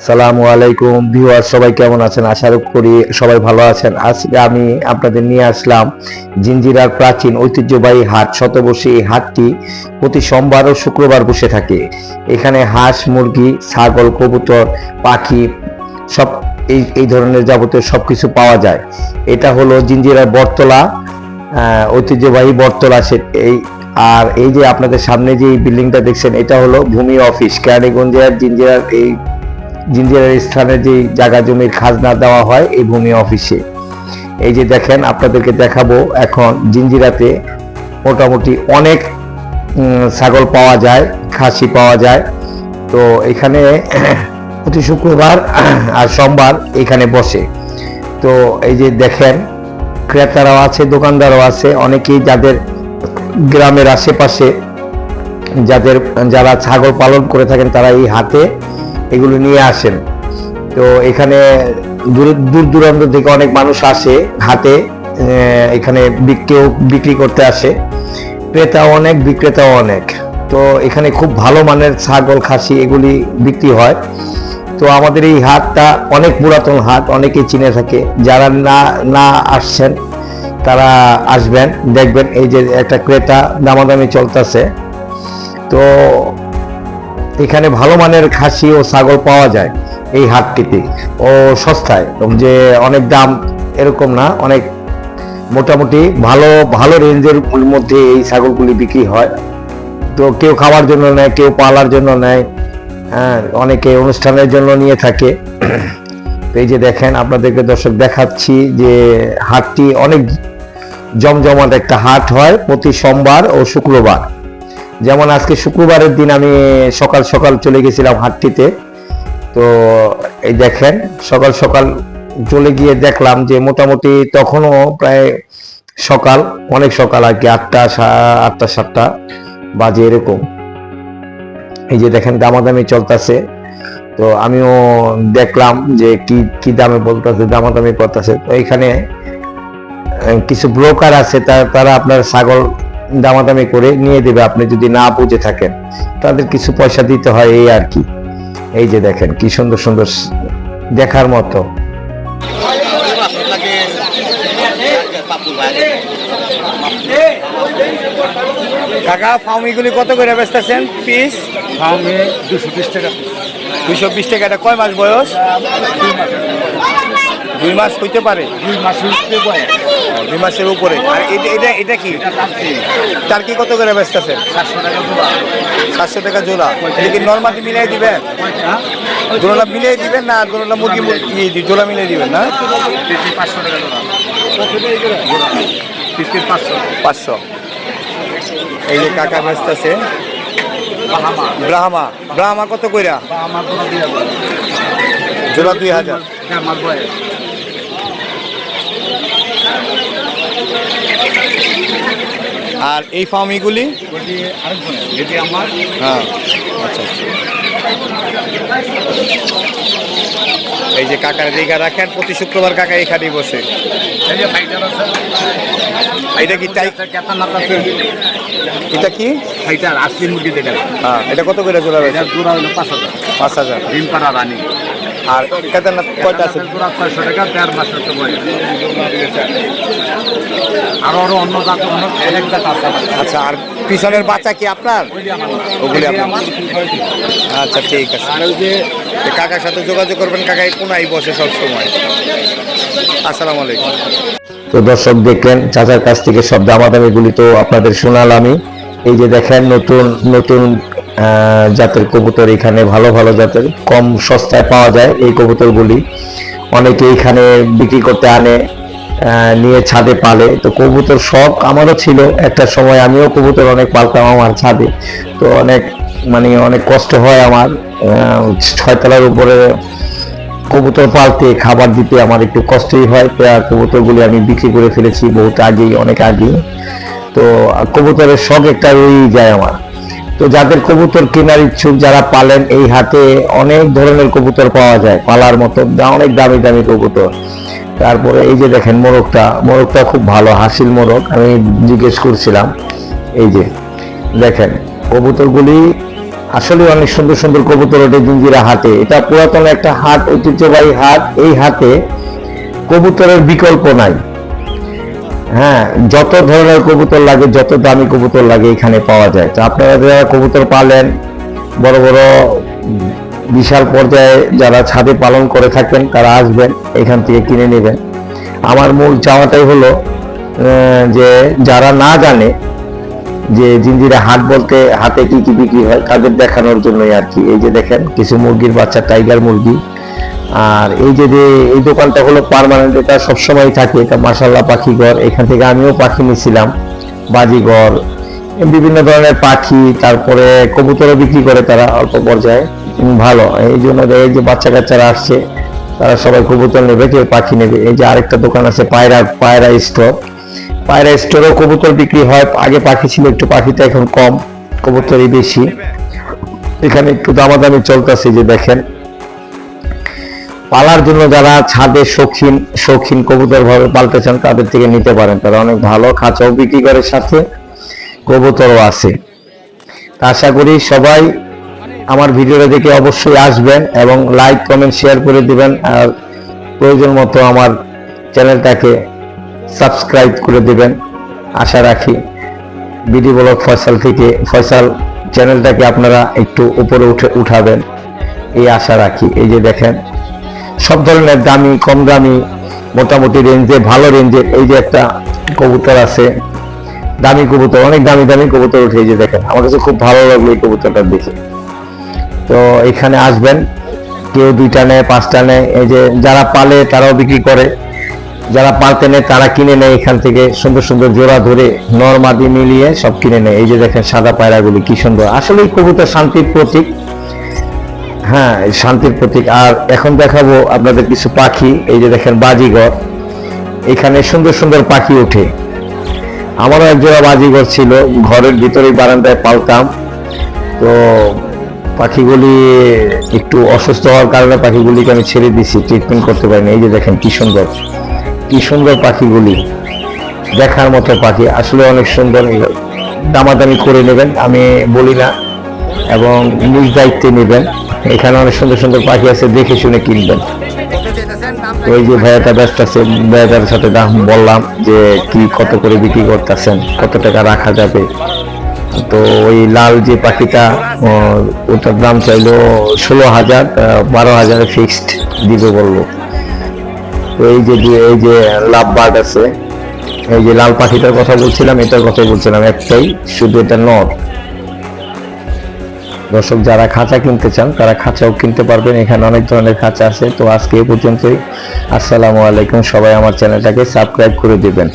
আসসালামু আলাইকুম। ভিউয়ার সবাই কেমন আছেন? আশা করি সবাই ভালো আছেন। আজকে আমি আপনাদের নিয়ে আসলাম জিঞ্জিরার প্রাচীন ঐতিহ্যবাহী হাট। শতবর্ষী এই হাটটি প্রতি সোমবার ও শুক্রবার বসে থাকে। এখানে হাঁস, মুরগি, ছাগল, কবুতর, পাখি, সব এই এই ধরনের যাবতীয় সবকিছু পাওয়া যায়। এটা হলো জিঞ্জিরার বটতলা ঐতিহ্যবাহী বটতলা সে এই আর এই যে আপনাদের সামনে যে এই বিল্ডিংটা দেখছেন, এটা হলো ভূমি অফিস, কেরানীগঞ্জের জিঞ্জিরার এই জিঞ্জিরার স্থানে যে জায়গা জমির খাজনা দেওয়া হয় এই ভূমি অফিসে। এই যে দেখেন, আপনাদেরকে দেখাবো এখন জিঞ্জিরাতে মোটামুটি অনেক ছাগল পাওয়া যায়, খাসি পাওয়া যায়। তো এখানে প্রতি শুক্রবার আর সোমবার এখানে বসে। তো এই যে দেখেন, ক্রেতারাও আছে, দোকানদারও আছে, অনেকেই যাদের গ্রামের আশেপাশে, যাদের যারা ছাগল পালন করে থাকেন তারা এই হাতে এগুলো নিয়ে আসেন। তো এখানে দূর দূর দূরান্ত থেকে অনেক মানুষ আসে হাতে এখানে বিক- কেউ বিক্রি করতে আসে। ক্রেতাও অনেক, বিক্রেতাও অনেক। তো এখানে খুব ভালো মানের ছাগল, খাসি এগুলি বিক্রি হয়। তো আমাদের এই হাটটা অনেক পুরাতন হাট, অনেকেই চিনে থাকে। যারা না না আসছেন, তারা আসবেন, দেখবেন। এই যে একটা ক্রেতা দামাদামি চলতেছে। তো এখানে ভালো মানের খাসি ও ছাগল পাওয়া যায় এই হাটটিতে। ও সস্তায় যে অনেক দাম এরকম না, অনেক মোটামুটি ভালো ভালো রেঞ্জের মধ্যে এই ছাগলগুলি বিক্রি হয়। তো কেউ খাওয়ার জন্য নেয়, কেউ পালার জন্য নেয় হ্যাঁ অনেকে অনুষ্ঠানের জন্য নিয়ে থাকে। এই যে দেখেন, আপনাদেরকে দর্শক দেখাচ্ছি যে হাটটি অনেক জমজমাট একটা হাট হয় প্রতি সোমবার ও শুক্রবার। যেমন আজকে শুক্রবারের দিন আমি সকাল সকাল চলে গেছিলাম হাটটিতে। তো এই দেখেন, সকাল সকাল চলে গিয়ে দেখলাম যে মোটামুটি তখনও প্রায় সকাল, অনেক সকাল আর কি, আটটা আটটা, সাতটা বাজে এরকম। এই যে দেখেন দামাদামি চলতেছে। তো আমিও দেখলাম যে কি কি দামে বলতেছে, দামাদামি করতেছে। তো এখানে কিছু ব্রোকার আছে তারা আপনার ছাগল দামাদামি করে নিয়ে দেবে আপনি যদি না বুঝে থাকেন তাদের কিছু পয়সা দিতে হয় এই আর কি। এই যে দেখেন কি সুন্দর সুন্দর দেখার মতো। কাকা ফাউমিগুলি কত করে বেচতেছেন? পিস? ফার্মে দুশো বিশ টাকা। দুইশো বিশ টাকা এটা কয় মাস বয়স? দুই মাস। হইতে পারে? দুই মাসের উপরে বয়স দুই উপরে। আর এটা এটা কি? তার কি কত করে বেচতেছেন সাতশো টাকা জোড়া। এটা নর্মালি মিলাই দিবেন? জোড়া মিলিয়ে দিবেন না জোড়া মুরগি মুরগি জোড়া মিলিয়ে দিবেন না? পাঁচশো। পাঁচশো এই যে কাকা বেচতেছে ব্রাহ্মা। ব্রাহ্মা কত কইরা? জোড়া দুই হাজার আমার বয়স আর এই ফার্মিগুলি এটি হ্যাঁ আচ্ছা আচ্ছা। এই যে কাকার দিকে রাখেন প্রতি শুক্রবার কাকা এখানেই বসে। এটা কি কেতানাত এটা কি? ফাইটার আসলি মুরগি হ্যাঁ এটা কত করে জোড়া এটা পাঁচ হাজার। পাঁচ হাজার। ডিম পাড়া রানি। আর কেদারনাথ কয়টা আছে? ছয়শো টাকা দেড় মাস হচ্ছে বয়স। আরও আরও অন্য জাত অন্য জাত আছে আচ্ছা আর পিছনের বাচ্চা কি আপনার? ওগুলি আপনার? আচ্ছা ঠিক আছে। আর ওই যে কাকার সাথে যোগাযোগ করবেন কাকাই কোনাই বসে সব সময় আসসালামু আলাইকুম। তো দর্শক দেখলেন চাচার কাছ থেকে সব দামাদামিগুলি তো আপনাদের শোনালামই। এই যে দেখেন নতুন নতুন জাতের কবুতর এখানে ভালো ভালো জাতের, কম সস্তায় পাওয়া যায় এই কবুতরগুলি। অনেকে এখানে বিক্রি করতে আনে নিয়ে ছাদে পালে। তো কবুতর শখ আমারও ছিল। একটা সময় আমিও কবুতর অনেক পালতাম আমার ছাদে। তো অনেক মানে অনেক কষ্ট হয় আমার। ছয়তলার উপরে কবুতর পালতে, খাবার দিতে আমার একটু কষ্টই হয়। তো কবুতরগুলি আমি বিক্রি করে ফেলেছি বহুত আগেই, অনেক আগেই। তো কবুতরের শখ একটা রয়েই যায় আমার। তো যাদের কবুতর কেনার ইচ্ছুক যারা পালেন, এই হাতে অনেক ধরনের কবুতর পাওয়া যায়, পালার মতো অনেক দামি দামি কবুতর। তারপরে এই যে দেখেন মোরগটা মোরগটা খুব ভালো, হাসিল মোরগ, আমি জিজ্ঞেস করছিলাম, এই যে দেখেন, কবুতরগুলি আসলে অনেক সুন্দর সুন্দর কবুতর ওঠে জিঞ্জিরা হাটে। এটা পুরাতন একটা হাট, ঐতিহ্যবাহী হাট, এই হাতে কবুতরের বিকল্প নাই। হ্যাঁ যত ধরনের কবুতর লাগে, যত দামি কবুতর লাগে এখানে পাওয়া যায়। তো আপনারা যারা কবুতর পালেন, বড় বড় বিশাল পর্যায়ে যারা ছাদে পালন করে থাকেন, তারা আসবেন, এখান থেকে কিনে নেবেন। আমার মূল চাওয়াটাই হলো যে যারা না জানে যে জিঞ্জিরা হাট বলতে হাতে কি কি বিক্রি হয়, তাদের দেখানোর জন্যই আর কি। এই যে দেখেন, কিছু মুরগির বাচ্চা, টাইগার মুরগি। আর এই যে যে এই দোকানটা হলো পার্মানেন্ট এটা সবসময় থাকে। এটা মাসাল্লাহ পাখি ঘর। এখান থেকে আমিও পাখি নিয়েছিলাম বাজিঘর বিভিন্ন ধরনের পাখি, তারপরে কবুতরও বিক্রি করে তারা অল্প পর্যায়ে। ভালো। এই জন্য এই যে বাচ্চা কাচ্চারা আসছে, তারা সবাই কবুতর নেবে, কেউ পাখি নেবে। এই যে আরেকটা দোকান আছে, পায়রা পায়রা স্টোর পায়রা স্টোরেও কবুতর বিক্রি হয়। আগে পাখি ছিল, একটু পাখিটা এখন কম, কবুতরই বেশি। এখানে একটু দামাদামি চলতেছে যে দেখেন। পালার জন্য যারা ছাদে শৌখিন শৌখিন কবুতর ভাবে পালতে চান তাদের থেকে নিতে পারেন। তারা অনেক ভালো খাঁচাও বিক্রি করে সাথে কবুতরও আছে। আশা করি সবাই আমার ভিডিওটা দেখে অবশ্যই আসবেন এবং লাইক কমেন্ট শেয়ার করে দিবেন আর প্রয়োজন মতো আমার চ্যানেলটাকে সাবস্ক্রাইব করে দিবেন। আশা রাখি বিডি ব্লক ফয়সাল থেকে, ফয়সাল চ্যানেলটাকে আপনারা একটু উপরে উঠে উঠাবেন। এই আশা রাখি। এই যে দেখেন সব ধরনের দামি, কম দামি, মোটামুটি রেঞ্জে ভালো রেঞ্জের এই যে একটা কবুতর আছে, দামি কবুতর, অনেক দামি দামি কবুতর উঠে যে দেখেন, আমার কাছে খুব ভালো লাগল এই কবুতরটা দেখে। তো এখানে আসবেন, কেউ দুইটা নেয়, পাঁচটা নেয়, এই যে যারা পালে তারাও বিক্রি করে, যারা পালতে নেয় তারা কিনে নেয় এখান থেকে, সুন্দর সুন্দর জোড়া ধরে নর মাদি মিলিয়ে সব কিনে নেয়। এই যে দেখেন সাদা পায়রাগুলি কি সুন্দর। আসলে এই কবুতর শান্তির প্রতীক। হ্যাঁ শান্তির প্রতীক। আর এখন দেখাবো আপনাদের কিছু পাখি। এই যে দেখেন বাজিঘর এখানে সুন্দর সুন্দর পাখি ওঠে। আমারও এক জোড়া বাজিঘর ছিল। ঘরের ভিতরেই বারান্দায় পালতাম। তো পাখিগুলি একটু অসুস্থ হওয়ার কারণে পাখিগুলিকে আমি ছেড়ে দিছি ট্রিটমেন্ট করতে পারিনি। এই যে দেখেন, কি সুন্দর। কি সুন্দর পাখিগুলি। দেখার মতো পাখি। আসলে অনেক সুন্দর। দামাদামি করে নেবেন। আমি বলি না। এবং নিজ দায়িত্বে নেবেন। এখানে অনেক সুন্দর সুন্দর পাখি আছে, দেখে শুনে কিনবেন। ওই যে ভাইয়াটা ব্যস্ত আছে, ভাইয়াটার সাথে দাম বললাম যে কি কত করে বিক্রি করতেছেন, কত টাকা রাখা যাবে। তো ওই লাল যে পাখিটা ওটার দাম চাইলো ষোলো হাজার বারো হাজার ফিক্সড দিবে বলল। এই যে এই যে লাভ বার্ড আছে, এই যে লাল পাখিটার কথা বলছিলাম, এটার কথা বলছিলাম একটাই, শুধু এটা নর দর্শক যারা খাঁচা কিনতে চান, তারা খাঁচাও কিনতে পারবেন। এখানে অনেক ধরনের খাঁচা আছে। তো আজকে এই পর্যন্তই। আসসালামু আলাইকুম। সবাই আমার চ্যানেলটাকে সাবস্ক্রাইব করে দিবেন।